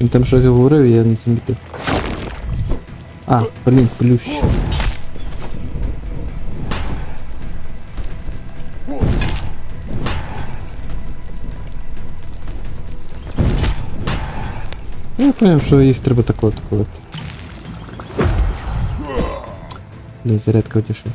Він там щось говорив, я не замітив. А, блін, плющ. Ну, Я поняв, що їх треба такого такого. Блін, зарядка утішив.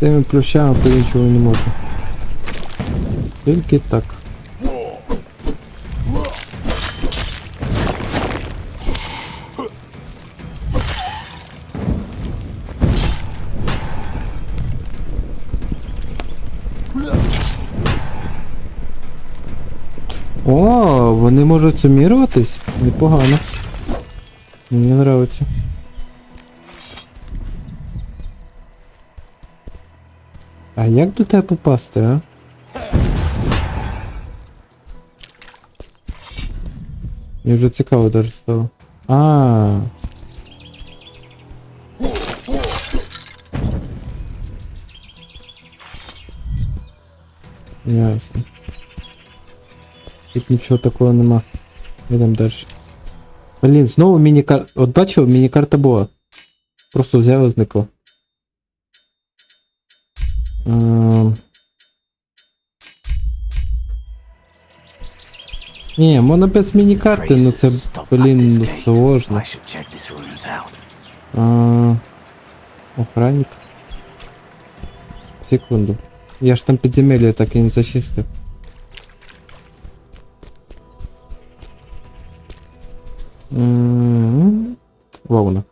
Цими плющами по-іншому не можна. Тільки так. О, вони можуть суміруватись? Непогано. Мені нравиться. А як до тебе попасти, а? Мені вже цікаво даже стало. А. Ясно. Тут нічого такого нема. Йдемо далі. Блін, знову міні-кар... От бачив, міні-карта була. Просто взяла і зникла. Ем. Ні, можна без міні-карти, ну це, блін, ну, сложно. I should check these ruins out. А, охранник. Секунду. Я ж там підземелля так і не зачистив. М, Вовна.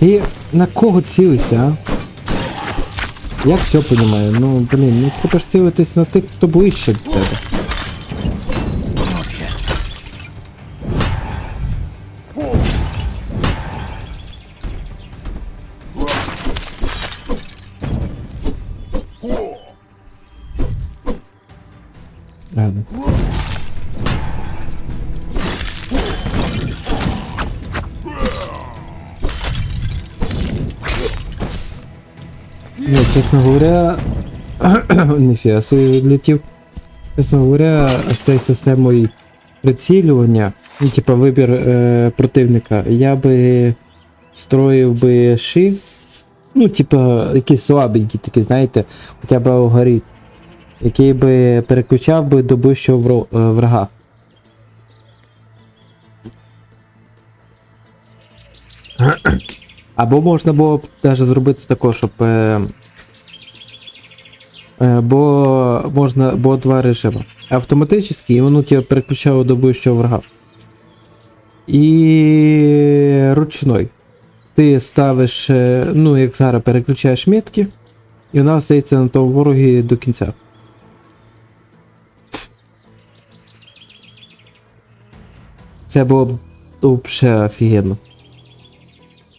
Ти на кого цілися, а? Я все понимаю, ну блін, ну треба ж цілитись на тих, хто ближче до тебе. Ні, чесно говоря, ніфіга собі відлетів. Чесно говоря, з цією системою прицілювання, ну, типа вибір е, противника, я би строїв би shift, ну, типа, якийсь слабенький, такий, знаєте, хоча б алгоритм, який би переключав би до ближчого е, врага. Або можна було б навіть зробити тако, щоб. Е, бо можна було два режими. Автоматичний, і воно тебе переключало до ближчого врага. І ручной. Ти ставиш, е, ну, як зараз переключаєш метки, і вона остається на тому ворогі до кінця. Це було б взагалі офігенно.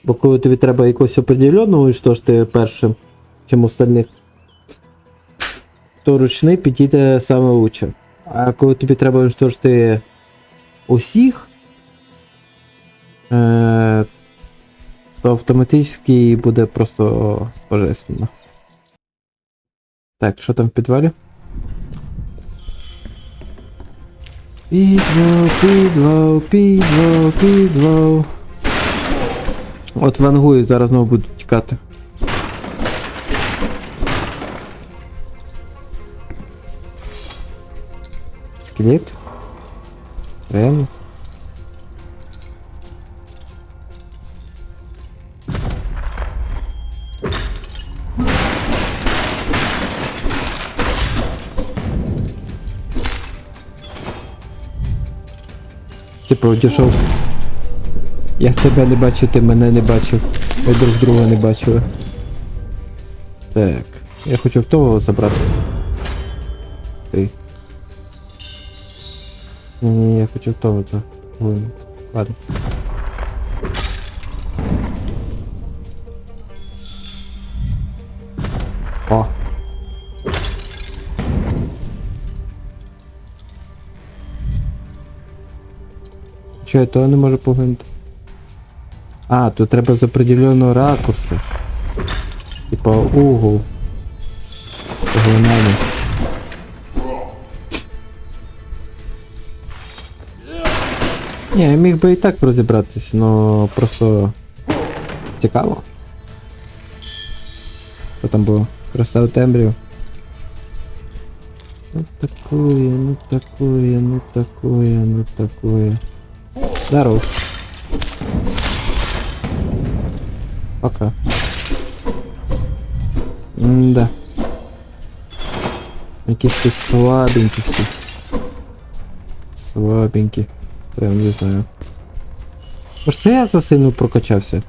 Бо коли тобі треба якогось определеного уничтожити першим, чим остальних, то ручний підійде саме лучше. А коли тобі треба уничтожити усіх, е- то автоматично буде просто божественно. Так, що там в підвалі? Підвал, підвал, підвал, підвал. От вангую, зараз знову буду тікати. Скелет? Реально? Типа дешев. Я тебе не бачив, ти мене не бачив. Ми друг друга не бачили. Так. Я хочу в того забрати. Ти. Ні, я хочу того це. Ой, Ладно. О. Що я не можу поглянути? А, тут треба з определеного ракурсу. Типа угол. Поглинання. Ні, я міг би і так розібратися, но просто цікаво. Що там було? Краса у тембрів. Ну такое, ну такое, ну такое, ну такое. Здоров. Пока. М-да. Якісь тут слабенькі всі. Слабенькі. Прям не знаю. Може це я засильно прокачався?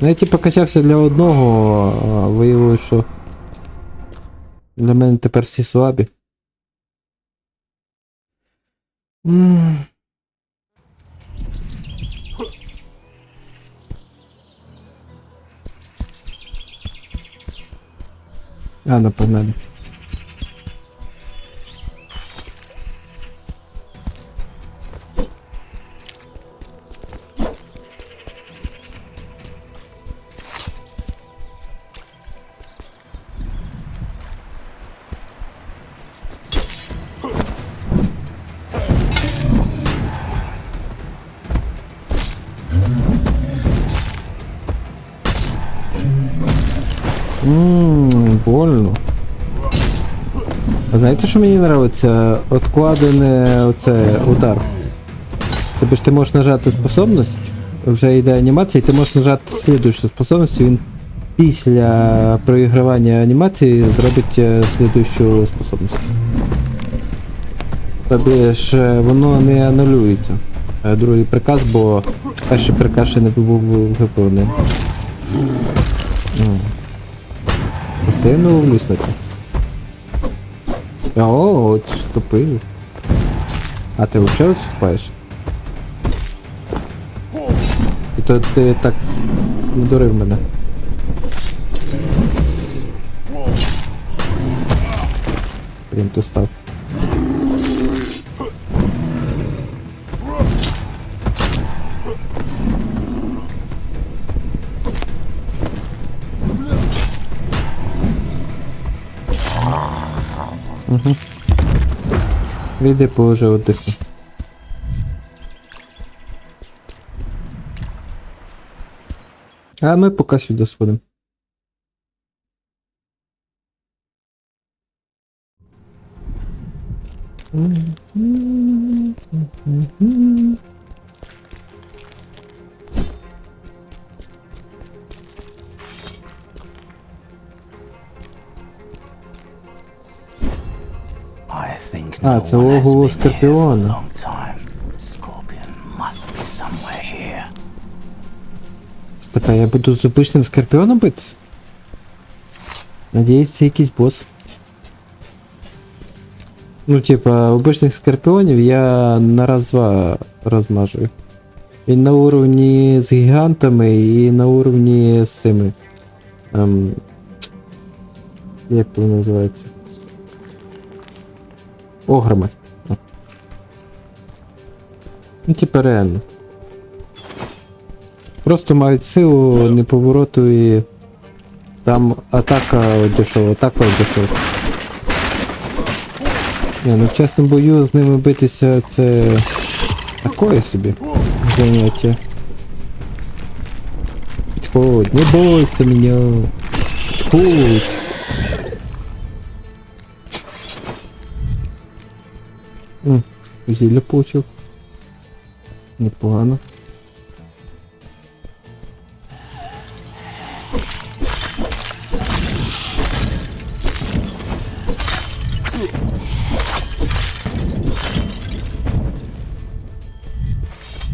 Ну я типу качався для одного, а виявилось, що для мене тепер всі слабі. М. А, ну Знаєте, що мені подобається? Откладене оце удар. Тобто ж ти можеш нажати способність, вже йде анімація, і ти можеш нажати слідуючу способність, і він після проігравання анімації зробить е, слідуючу способність. Тобі ж е, воно не анулюється. Е, Другий приказ, бо перший приказ ще не був виповнений. Постійно це. О, от вступив. А ти взагалі вступаєш? І то ти так дурив мене. Блін, тут став. Угу. Віди положи отдихни. А ми поки сюди сходимо. I А, це a Скорпіона. Степа, я буду з обичним скорпіоном битися? Надіюсь, це якийсь бос. Ну, типа, обичних скорпіонів я на раз-два розмажую. Він на уровні з гігантами і на уровні з цими. Ем, як то називається? Ограми. Ну, типа реально. Просто мають силу неповороту і там атака дешова, атака дешова. Не, ну в чесному бою з ними битися це такое собі заняття. Підходь, не бойся мене. Підходь. М, Зілля получив. Непогано.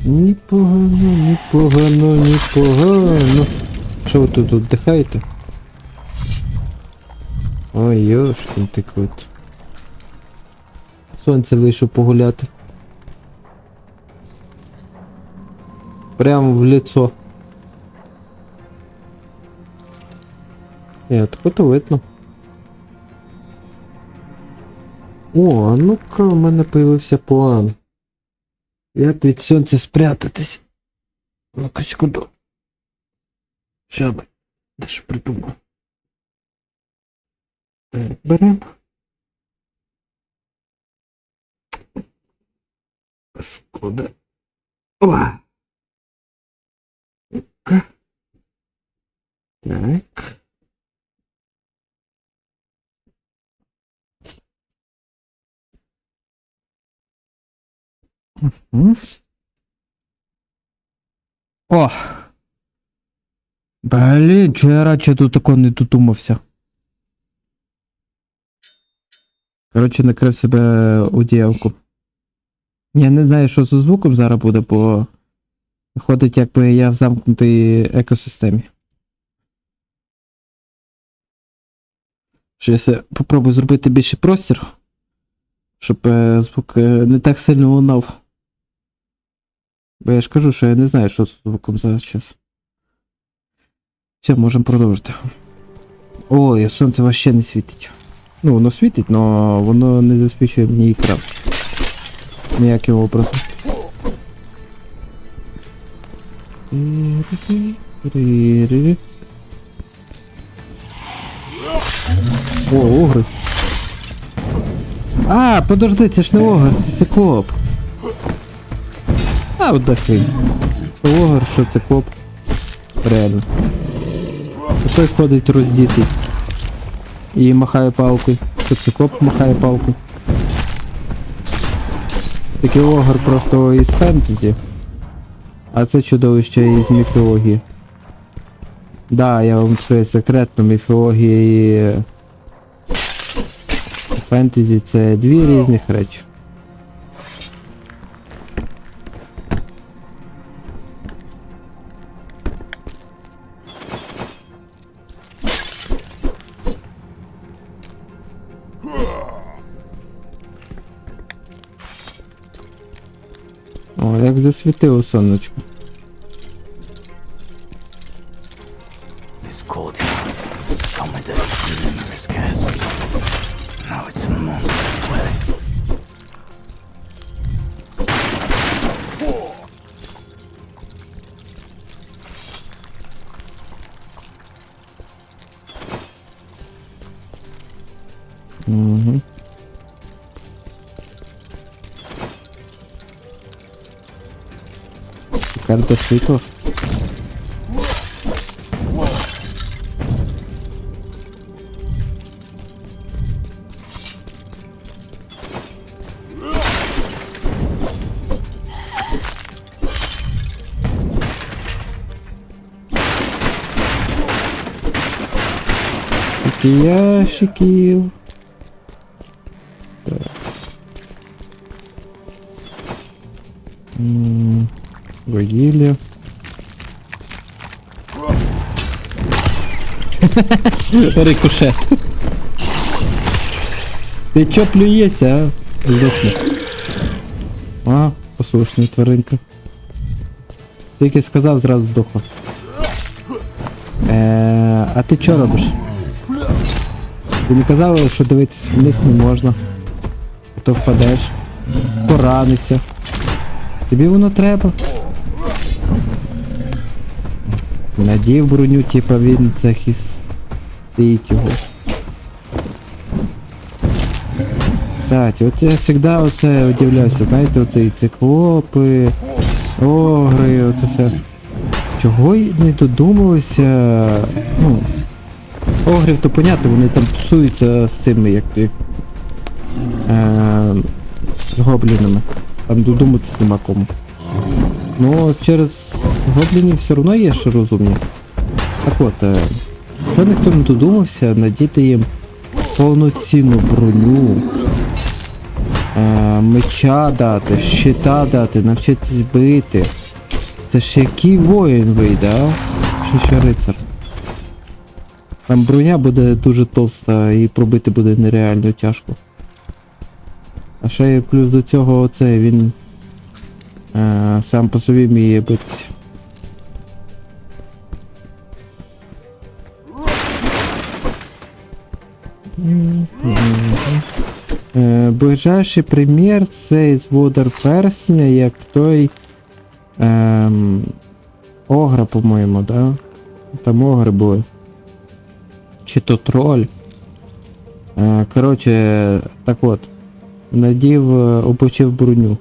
Непогано, непогано, непогано. Що ви тут віддихаєте? Ой, йошкін ти кот. Сонце вийшов погуляти. Прямо в лицо. Ні, так то видно. О, ну-ка, у мене появився план. Як від сонця спрятатись? Ну-ка секунду. Ща би. Даже придумав. Так, берем. Паскуда. О! Ну-ка. Так. М? О! Блін, чого я радше тут тако не додумався. Коротше, накрив себе у діялку. Я не знаю, що за звуком зараз буде, бо виходить, якби я в замкнутій екосистемі. Що я попробую зробити більше простір, щоб е, звук е, не так сильно лунав. Бо я ж кажу, що я не знаю, що з звуком зараз час. Все, можемо продовжити. Ой, сонце вообще не світить. Ну, воно світить, але воно не засвічує мені екран. Ніяким образом. О, огри. А, подожди, це ж не огр, це циклоп. А, от да хрень. Що огр, що циклоп. Реально. А той ходить роздітий. І махає палкою. Що циклоп махає палкою. Такий огр просто із фентезі. А це чудовище із міфології. Да, я вам скажу секретно, міфологія і фентезі це дві різних речі. Засвітило сонечко. This cara tá feito. Que acha que eu Hum. Вугілля. Рикошет. Ти чо плюєшся, а? Здохни. А, послушна тваринка. Тільки сказав, зразу здохла. Е, а ти що робиш? Ви не казали, що дивитись вниз не можна. То впадеш, поранишся. Тобі воно треба. Надів броню, типа він захистить його. Кстати, от я завжди оце удивлявся, знаєте, оце і циклопи, огри, оце все. Чого й не додумалося. Ну, огрів то понятно, вони там тусуються з цими, як. як е, з гоблінами. Там додуматися нема кому. Ну, через гоблінів все одно є ще розумні. Так от, е, це ніхто не додумався надіти їм повноцінну броню. е, меча дати, щита дати, навчитись бити. Це ж який воїн вийде, а? Чи ще рицар? Там броня буде дуже товста і пробити буде нереально тяжко. А ще плюс до цього оцей він сам по собі вміє битися. Е, ближайший примір це із Водар Персня, як той ем, Огра, по-моєму, да? Там огри були. Чи то троль. Е, коротше, так от. Надів, е, опочив броню.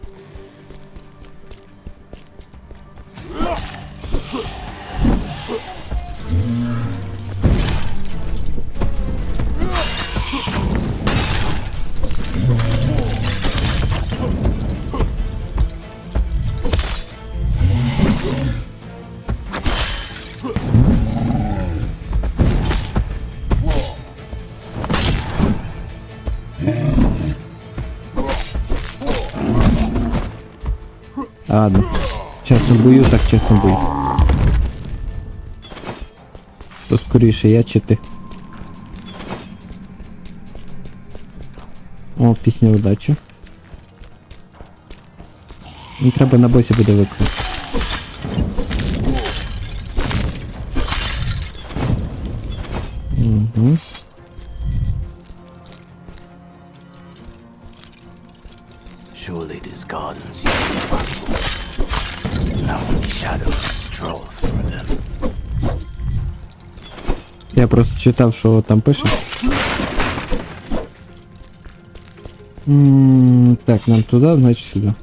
Ладно. Чесно бою, так чесно бою. То скоріше я чи ти. О, пісня удачі. Ну, треба на босі буде виконати. Я просто читав, що там пише. Так, нам туди, значить сюди.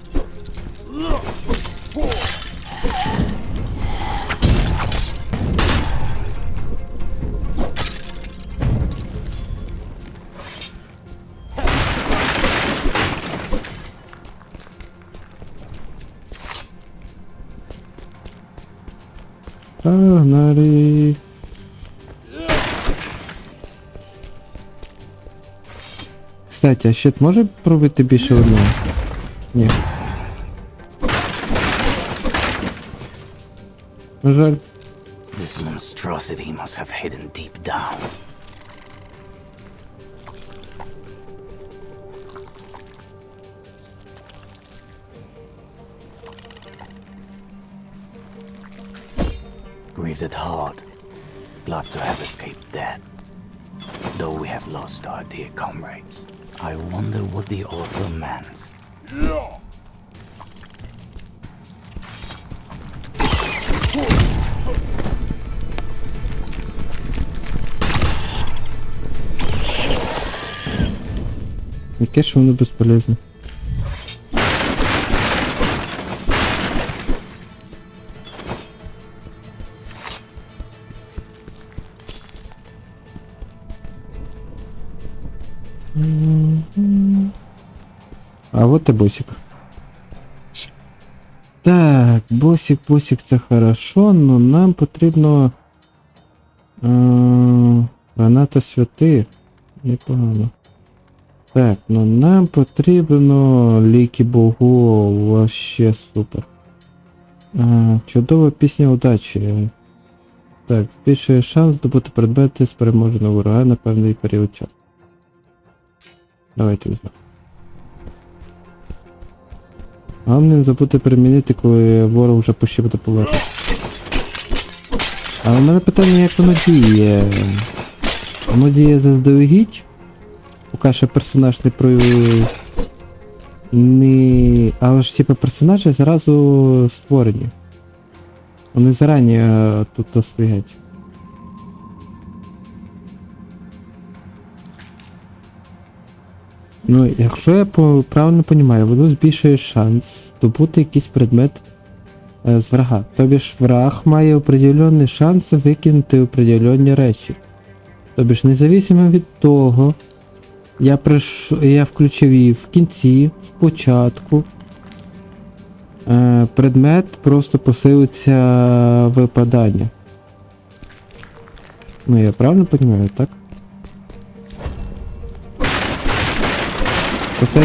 Кстати, а щит може пробити більше одного? Ні. На жаль. This monstrosity must have hidden deep down. Grieved at heart, glad to have escaped death. Though we have lost our dear comrades, I wonder what the author meant. Яке ж воно безполезне. І босик. Так, босик, босик це хорошо, но нам потрібно. Е, граната святи. Непогано. Так, ну нам потрібно ліки богов, вообще супер. А, чудова пісня удачі. Так, збільшує шанс здобути предмети з переможеного ворога на певний період часу. Давайте візьмемо. Головне не забути перемінити, коли ворог вже почти буде полежати. Але в мене питання, як воно діє. Воно діє заздалегідь. Поки ще персонаж не про. Не. Але ж типу персонажі зразу створені. Вони зарані е, тут стоять. Ну, якщо я правильно розумію, воно збільшує шанс здобути якийсь предмет е, з врага. Тобі ж враг має определенний шанс викинути определенні речі. Тобі ж незалежно від того, я приш... я включив її в кінці, спочатку. Е, предмет просто посилиться випадання. Ну, я правильно розумію, так? Я